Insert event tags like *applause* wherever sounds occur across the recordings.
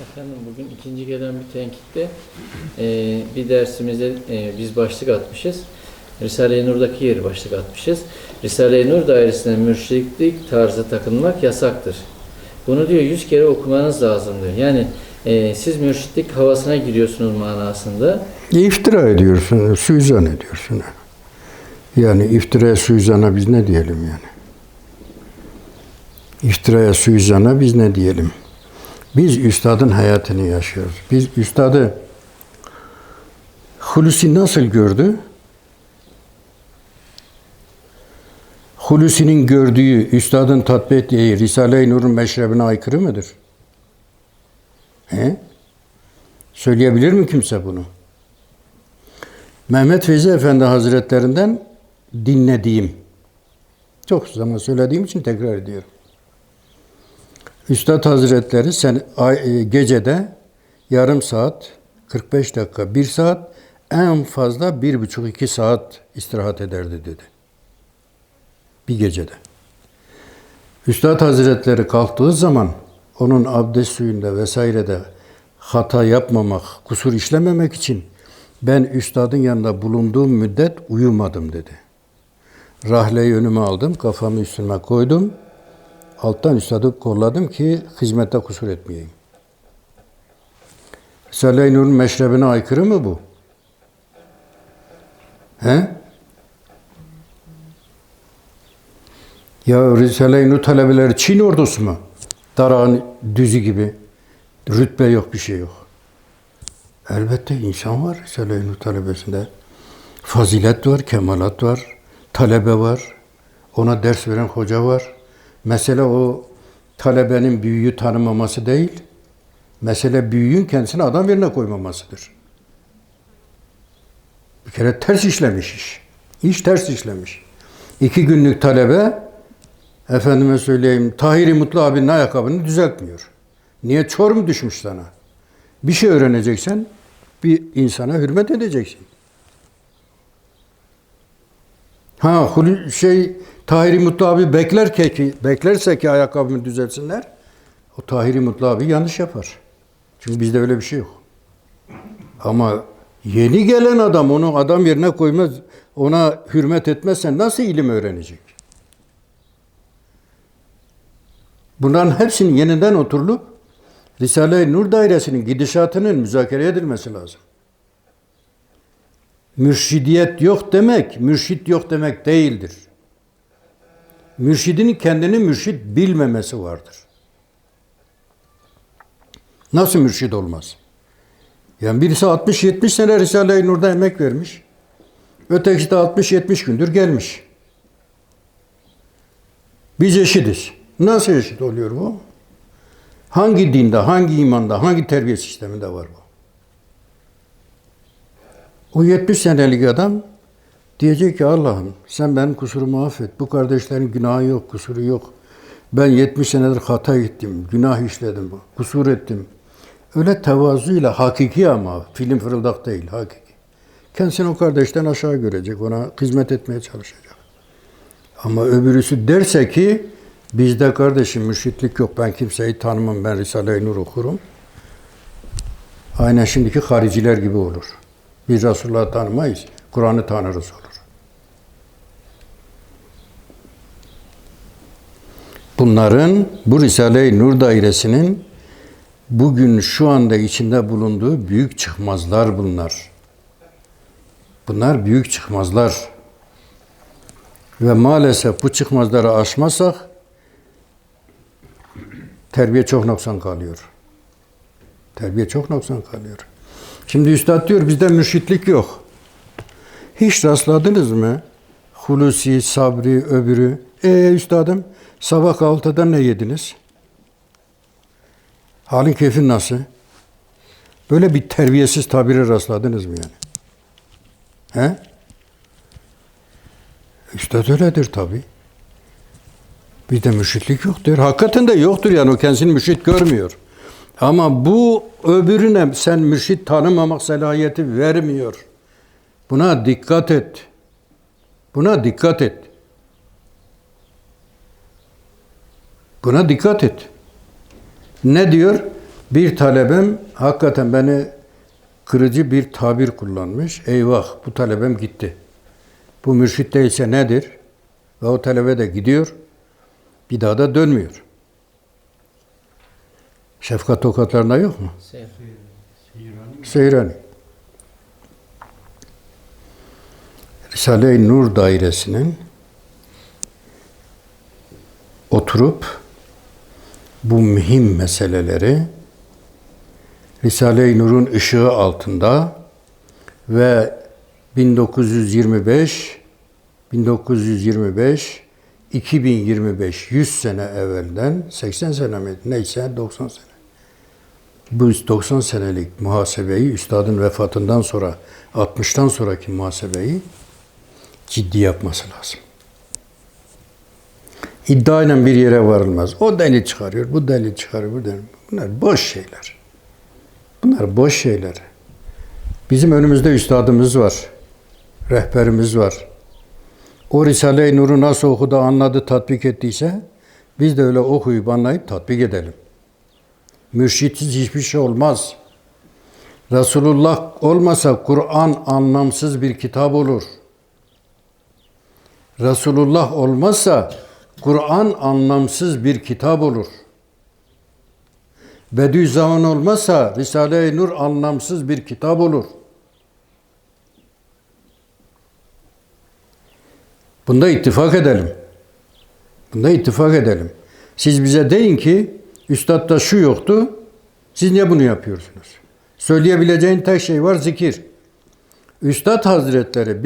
Efendim bugün ikinci gelen bir tenkitte e, bir dersimize e, biz başlık atmışız. Risale-i Nur'daki yeri başlık atmışız. Risale-i Nur dairesinde mürşitlik tarzı takılmak yasaktır. Bunu diyor yüz kere okumanız lazım diyor. Yani e, siz mürşitlik havasına giriyorsunuz manasında. İftira ediyorsun, suizan ediyorsun. Yani iftiraya suizana biz ne diyelim yani? İftiraya suizana biz ne diyelim? Biz üstadın hayatını yaşıyoruz. Biz üstadı Hulusi nasıl gördü? Hulusi'nin gördüğü, üstadın tatbik ettiği Risale-i Nur'un meşrebine aykırı mıdır? He? Söyleyebilir mi kimse bunu? Mehmet Feyzi Efendi Hazretlerinden dinlediğim, çok zaman söylediğim için tekrar ediyorum. Üstad Hazretleri sen e, gecede yarım saat, 45 dakika, bir saat, en fazla bir buçuk iki saat istirahat ederdi dedi. Bir gecede. Üstad Hazretleri kalktığı zaman onun abdest suyunda vesairede hata yapmamak, kusur işlememek için ben üstadın yanında bulunduğum müddet uyumadım dedi. Rahleyi önüme aldım, kafamı üstüme koydum. Alttan üstadı kolladım ki hizmette kusur etmeyeyim. Risale-i Nur'un meşrebine aykırı mı bu? He? Ya Risale-i Nur talebeleri Çin ordusu mu? Darağın düzü gibi. Rütbe yok, bir şey yok. Elbette insan var Risale-i Nur talebesinde. Fazilet var, kemalat var, talebe var. Ona ders veren hoca var. Mesele o talebenin büyüğü tanımaması değil. Mesele büyüğün kendisini adam yerine koymamasıdır. Bir kere ters işlemiş iş. İş ters işlemiş. İki günlük talebe efendime söyleyeyim Tahiri Mutlu abinin ayakkabını düzeltmiyor. Niye çor mu düşmüş sana? Bir şey öğreneceksen bir insana hürmet edeceksin. Ha şey Tahiri Mutlu abi bekler ki, beklerse ki ayakkabımı düzeltsinler. O Tahiri Mutlu abi yanlış yapar. Çünkü bizde öyle bir şey yok. Ama yeni gelen adam onu adam yerine koymaz, ona hürmet etmezsen nasıl ilim öğrenecek? Bunların hepsinin yeniden oturulup Risale-i Nur dairesinin gidişatının müzakere edilmesi lazım. Mürşidiyet yok demek, mürşit yok demek değildir. Mürşidin kendini mürşit bilmemesi vardır. Nasıl mürşid olmaz? Yani birisi 60-70 sene Risale-i Nur'da emek vermiş. Ötekisi de 60-70 gündür gelmiş. Biz eşitiz. Nasıl eşit oluyor bu? Hangi dinde, hangi imanda, hangi terbiye sisteminde var bu? O 70 senelik adam diyecek ki Allah'ım sen benim kusurumu affet. Bu kardeşlerin günahı yok, kusuru yok. Ben 70 senedir hata ettim, günah işledim, kusur ettim. Öyle tevazuyla hakiki ama film fırıldak değil, hakiki. Kendisini o kardeşten aşağı görecek, ona hizmet etmeye çalışacak. Ama öbürüsü derse ki bizde kardeşim mürşitlik yok, ben kimseyi tanımam, ben Risale-i Nur okurum. Aynen şimdiki hariciler gibi olur. Biz Resulullah'ı tanımayız, Kur'an'ı tanırız olur. Bunların, bu Risale-i Nur dairesinin bugün şu anda içinde bulunduğu büyük çıkmazlar bunlar. Bunlar büyük çıkmazlar. Ve maalesef bu çıkmazları aşmazsak terbiye çok noksan kalıyor. Terbiye çok noksan kalıyor. Şimdi üstad diyor bizde mürşitlik yok. Hiç rastladınız mı? Hulusi, Sabri, öbürü. E üstadım sabah kahvaltıda ne yediniz? Halin keyfin nasıl? Böyle bir terbiyesiz tabire rastladınız mı yani? He? Üstad öyledir tabi. Bizde mürşitlik yoktur. Hakikaten de yoktur yani o kendisini mürşit görmüyor. Ama bu öbürüne sen mürşit tanımamak selahiyeti vermiyor. Buna dikkat et. Buna dikkat et. Buna dikkat et. Ne diyor? Bir talebem hakikaten beni kırıcı bir tabir kullanmış. Eyvah bu talebem gitti. Bu mürşit değilse nedir? Ve o talebe de gidiyor. Bir daha da dönmüyor. Şefkat tokatlarında yok mu? Seyrani. Risale-i Nur dairesinin oturup bu mühim meseleleri Risale-i Nur'un ışığı altında ve 1925 1925 2025 100 sene evvelden 80 sene mi neyse 90 sene bu 90 senelik muhasebeyi üstadın vefatından sonra 60'tan sonraki muhasebeyi ciddi yapması lazım. İddiayla bir yere varılmaz. O delil çıkarıyor, bu delil çıkarıyor, bu delil. Bunlar boş şeyler. Bunlar boş şeyler. Bizim önümüzde üstadımız var. Rehberimiz var. O Risale-i Nur'u nasıl okudu, anladı, tatbik ettiyse biz de öyle okuyup anlayıp tatbik edelim. Mürşitsiz hiçbir şey olmaz. Resulullah olmasa Kur'an anlamsız bir kitap olur. Resulullah olmazsa Kur'an anlamsız bir kitap olur. Bediüzzaman olmazsa Risale-i Nur anlamsız bir kitap olur. Bunda ittifak edelim. Bunda ittifak edelim. Siz bize deyin ki Üstad'da şu yoktu. Siz niye bunu yapıyorsunuz? Söyleyebileceğin tek şey var zikir. Üstad Hazretleri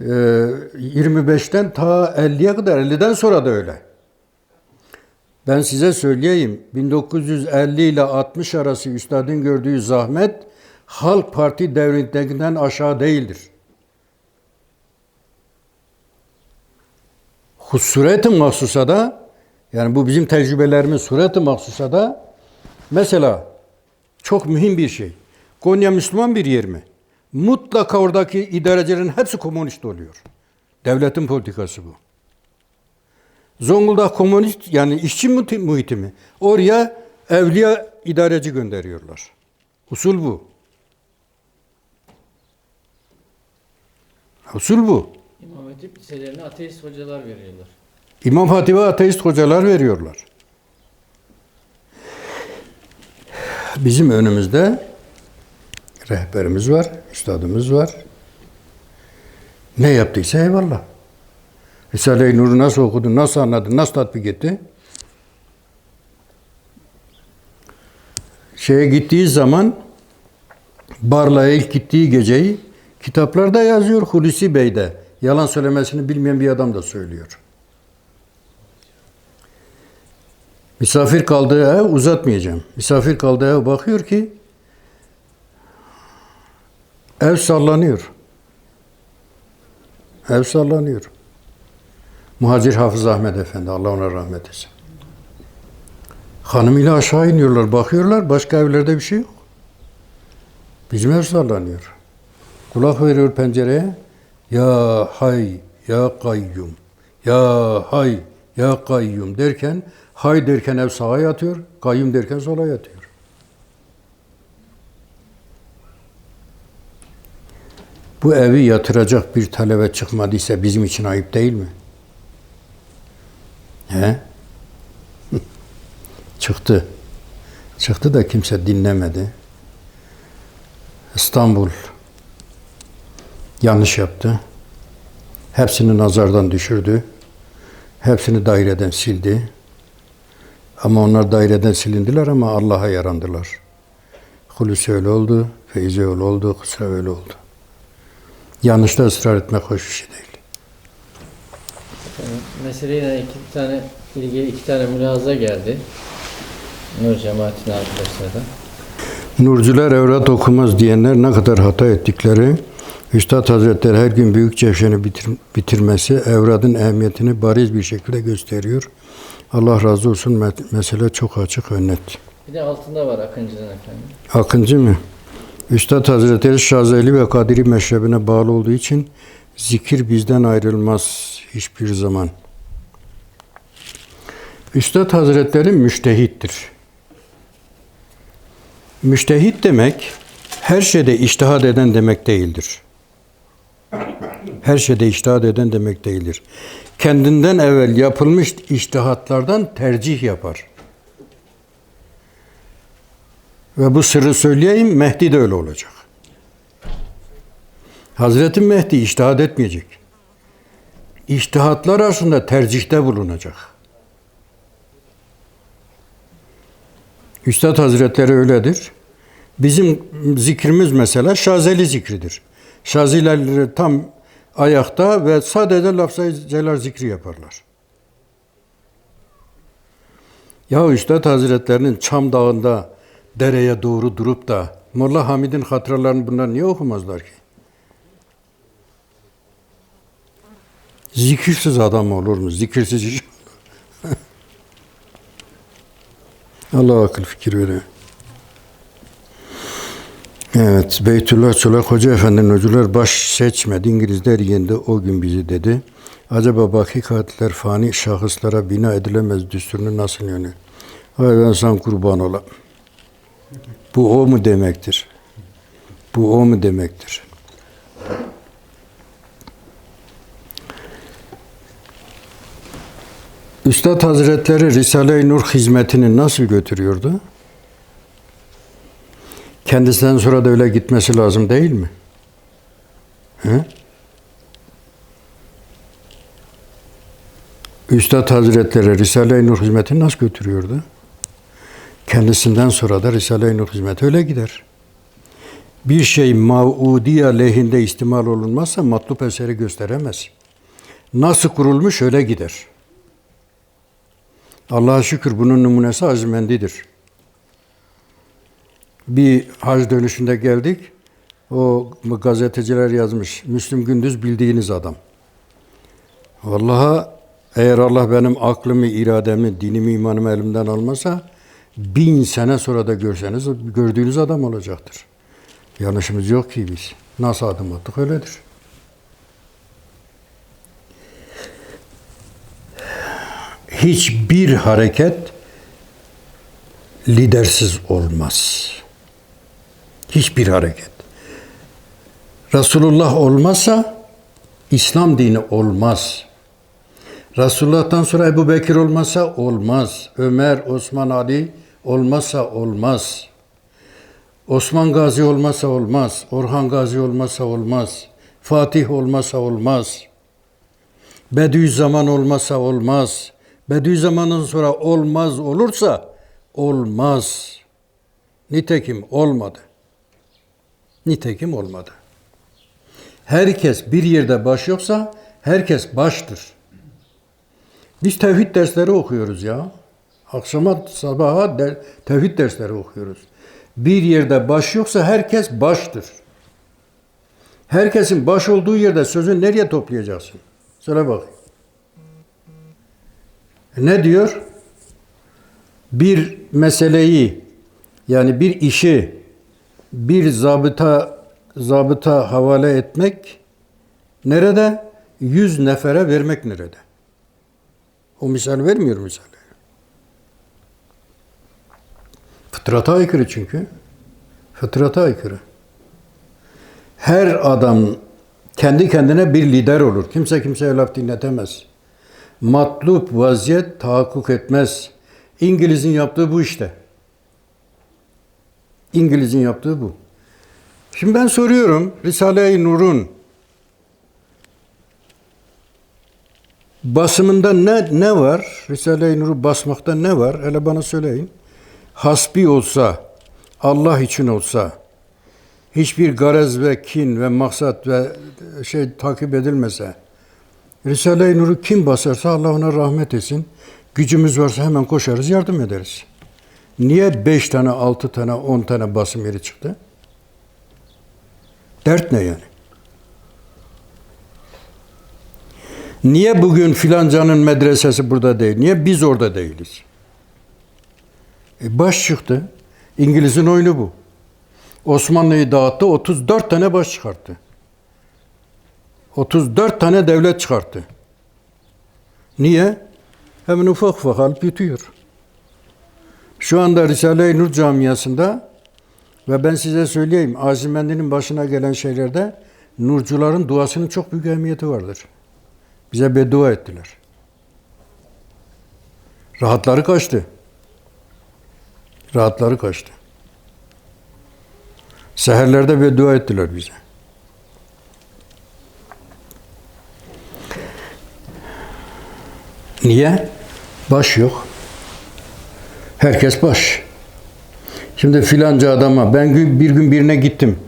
1925'ten ta 50'ye kadar 50'den sonra da öyle. Ben size söyleyeyim 1950 ile 60 arası üstadın gördüğü zahmet Halk Parti devrindekinden aşağı değildir. Husureti mahsusada yani bu bizim tecrübelerimiz sureti mahsusada mesela çok mühim bir şey. Konya Müslüman bir yer mi? Mutlaka oradaki idarecilerin hepsi komünist oluyor. Devletin politikası bu. Zonguldak komünist yani işçi muhiti mi? Oraya evliya idareci gönderiyorlar. Usul bu. Usul bu. İmam Hatip liselerine ateist hocalar veriyorlar. İmam Hatip'e ateist hocalar veriyorlar. Bizim önümüzde rehberimiz var, üstadımız var. Ne yaptıysa eyvallah. Risale-i Nur'u nasıl okudu, nasıl anladı, nasıl tatbik etti? Şeye gittiği zaman Barla'ya ilk gittiği geceyi kitaplarda yazıyor Hulusi Bey de. Yalan söylemesini bilmeyen bir adam da söylüyor. Misafir kaldığı ev uzatmayacağım. Misafir kaldığı ev bakıyor ki ev sallanıyor. Ev sallanıyor. Muhacir Hafız Ahmet Efendi Allah ona rahmet etsin. Hanımıyla aşağı iniyorlar, bakıyorlar başka evlerde bir şey yok. Bizim ev sallanıyor. Kulak veriyor pencereye. Ya hay, ya kayyum, ya hay, ya kayyum derken hay derken ev sağa yatıyor, kayyum derken sola yatıyor. Bu evi yatıracak bir talebe çıkmadıysa bizim için ayıp değil mi? He? *laughs* Çıktı. Çıktı da kimse dinlemedi. İstanbul yanlış yaptı. Hepsini nazardan düşürdü. Hepsini daireden sildi. Ama onlar daireden silindiler ama Allah'a yarandılar. Hulusi öyle oldu, Feyzi öyle oldu, Kısra öyle oldu. Yanlışta ısrar etmek hoş bir şey değil. Yani meseleyle iki tane ilgili iki tane mülahaza geldi. Nur cemaatine arkadaşlardan. Nurcular evrat okumaz diyenler ne kadar hata ettikleri, Üstad Hazretleri her gün büyük cevşeni bitir, bitirmesi evradın ehemmiyetini bariz bir şekilde gösteriyor. Allah razı olsun me- mesele çok açık ve net. Bir de altında var Akıncı'dan efendim. Akıncı mı? Üstad Hazretleri Şazeli ve Kadiri meşrebine bağlı olduğu için zikir bizden ayrılmaz hiçbir zaman. Üstad Hazretleri müştehittir. Müştehit demek her şeyde iştihad eden demek değildir. Her şeyde iştihad eden demek değildir. Kendinden evvel yapılmış iştihatlardan tercih yapar. Ve bu sırrı söyleyeyim Mehdi de öyle olacak. Hazreti Mehdi iştihad etmeyecek. İştihatlar arasında tercihte bulunacak. Üstad Hazretleri öyledir. Bizim zikrimiz mesela Şazeli zikridir. Şazileri tam ayakta ve sadece lafzayı celal zikri yaparlar. Ya Üstad Hazretlerinin Çam Dağı'nda dereye doğru durup da Molla Hamid'in hatıralarını bunlar niye okumazlar ki? Zikirsiz adam olur mu? Zikirsiz iş. *laughs* Allah akıl fikir veriyor. Evet, Beytullah Çolak Hoca Efendi'nin hocalar baş seçmedi. İngilizler yendi o gün bizi dedi. Acaba baki katiller fani şahıslara bina edilemez düsturunu nasıl yönü? Hay ben sana kurban olam. Bu o mu demektir? Bu o mu demektir? Üstad Hazretleri Risale-i Nur hizmetini nasıl götürüyordu? Kendisinden sonra da öyle gitmesi lazım değil mi? He? Üstad Hazretleri Risale-i Nur hizmetini nasıl götürüyordu? Kendisinden sonra da Risale-i Nur hizmeti öyle gider. Bir şey maudiye lehinde istimal olunmazsa matlup eseri gösteremez. Nasıl kurulmuş öyle gider. Allah'a şükür bunun numunesi Azimendi'dir. Bir hac dönüşünde geldik. O gazeteciler yazmış. Müslüm Gündüz bildiğiniz adam. Vallahi eğer Allah benim aklımı, irademi, dinimi, imanımı elimden almasa bin sene sonra da görseniz gördüğünüz adam olacaktır. Yanlışımız yok ki biz. Nasıl adım attık öyledir. Hiçbir hareket lidersiz olmaz. Hiçbir hareket. Resulullah olmazsa İslam dini olmaz. Resulullah'tan sonra Ebu Bekir olmazsa olmaz. Ömer, Osman, Ali olmazsa olmaz. Osman Gazi olmazsa olmaz. Orhan Gazi olmazsa olmaz. Fatih olmazsa olmaz. Bediüzzaman olmazsa olmaz. Bediüzzaman'ın sonra olmaz olursa olmaz. Nitekim olmadı. Nitekim olmadı. Herkes bir yerde baş yoksa herkes baştır. Biz tevhid dersleri okuyoruz ya. Akşama sabaha der, tevhid dersleri okuyoruz. Bir yerde baş yoksa herkes baştır. Herkesin baş olduğu yerde sözü nereye toplayacaksın? Söyle bakayım. Ne diyor? Bir meseleyi yani bir işi bir zabıta zabıta havale etmek nerede? Yüz nefere vermek nerede? O misal vermiyor misal. Fıtrata aykırı çünkü. Fıtrata aykırı. Her adam kendi kendine bir lider olur. Kimse kimseye laf dinletemez. Matlup vaziyet tahakkuk etmez. İngiliz'in yaptığı bu işte. İngiliz'in yaptığı bu. Şimdi ben soruyorum Risale-i Nur'un basımında ne ne var? Risale-i Nur'u basmakta ne var? Hele bana söyleyin. Hasbi olsa, Allah için olsa, hiçbir garez ve kin ve maksat ve şey takip edilmese, Risale-i Nur'u kim basarsa Allah ona rahmet etsin. Gücümüz varsa hemen koşarız, yardım ederiz. Niye beş tane, altı tane, on tane basım yeri çıktı? Dert ne yani? Niye bugün filancanın medresesi burada değil? Niye biz orada değiliz? E baş çıktı. İngiliz'in oyunu bu. Osmanlı'yı dağıttı, 34 tane baş çıkarttı. 34 tane devlet çıkarttı. Niye? Hemen ufak ufak alıp yutuyor. Şu anda Risale-i Nur camiasında Ve ben size söyleyeyim, Azimendi'nin başına gelen şeylerde nurcuların duasının çok büyük ehemmiyeti vardır. Bize beddua ettiler. Rahatları kaçtı. Rahatları kaçtı. Seherlerde beddua ettiler bize. Niye? Baş yok. Herkes baş. Şimdi filanca adama ben bir gün birine gittim.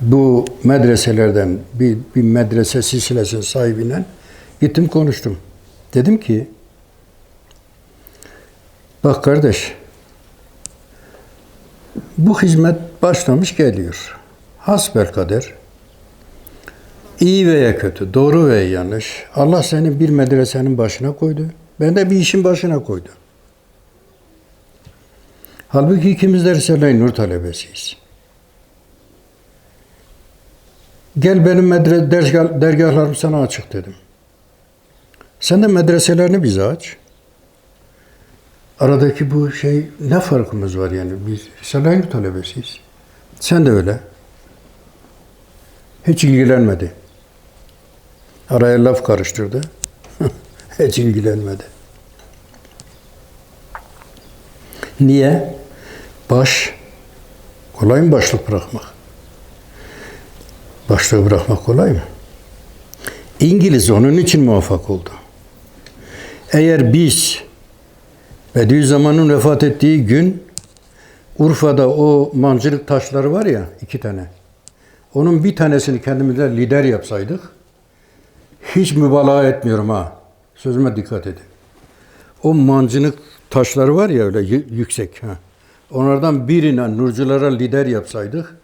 Bu medreselerden bir, bir medrese silsilesinin sahibiyle gittim konuştum. Dedim ki bak kardeş bu hizmet başlamış geliyor. Hasbel kader. İyi veya kötü, doğru veya yanlış. Allah seni bir medresenin başına koydu. Ben de bir işin başına koydu. Halbuki ikimiz de Risale-i Nur talebesiyiz. Gel benim medre dergah, dergahlarım sana açık dedim. Sen de medreselerini bize aç. Aradaki bu şey ne farkımız var yani? Biz Nur talebesiyiz. Sen de öyle. Hiç ilgilenmedi. Araya laf karıştırdı. *laughs* Hiç ilgilenmedi. Niye? Baş. Kolay mı başlık bırakmak? Başlığı bırakmak kolay mı? İngiliz onun için muvaffak oldu. Eğer biz Bediüzzaman'ın vefat ettiği gün Urfa'da o mancılık taşları var ya iki tane. Onun bir tanesini kendimize lider yapsaydık hiç mübalağa etmiyorum ha. Sözüme dikkat edin. O mancınık taşları var ya öyle yü- yüksek. Ha. Onlardan birine nurculara lider yapsaydık,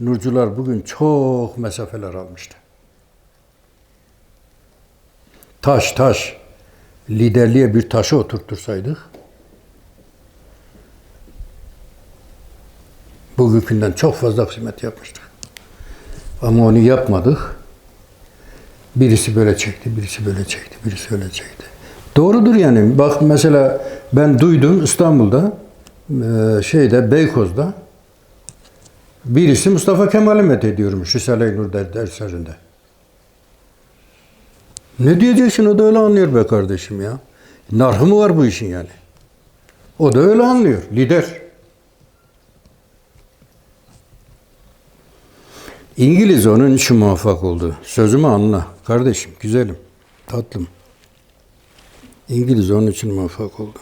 nurcular bugün çok mesafeler almıştı. Taş taş, liderliğe bir taşı oturtursaydık, bugünkünden çok fazla hizmet yapmıştık. Ama onu yapmadık. Birisi böyle çekti, birisi böyle çekti, birisi öyle çekti. Doğrudur yani. Bak mesela ben duydum İstanbul'da, eee, şeyde Beykoz'da birisi Mustafa Kemal'i met ediyormuş Risale-i Nur der- derslerinde. Ne diyeceksin o da öyle anlıyor be kardeşim ya. Narhı mı var bu işin yani? O da öyle anlıyor. Lider. İngiliz onun için muvaffak oldu. Sözümü anla. Kardeşim, güzelim, tatlım. İngiliz onun için muvaffak oldu.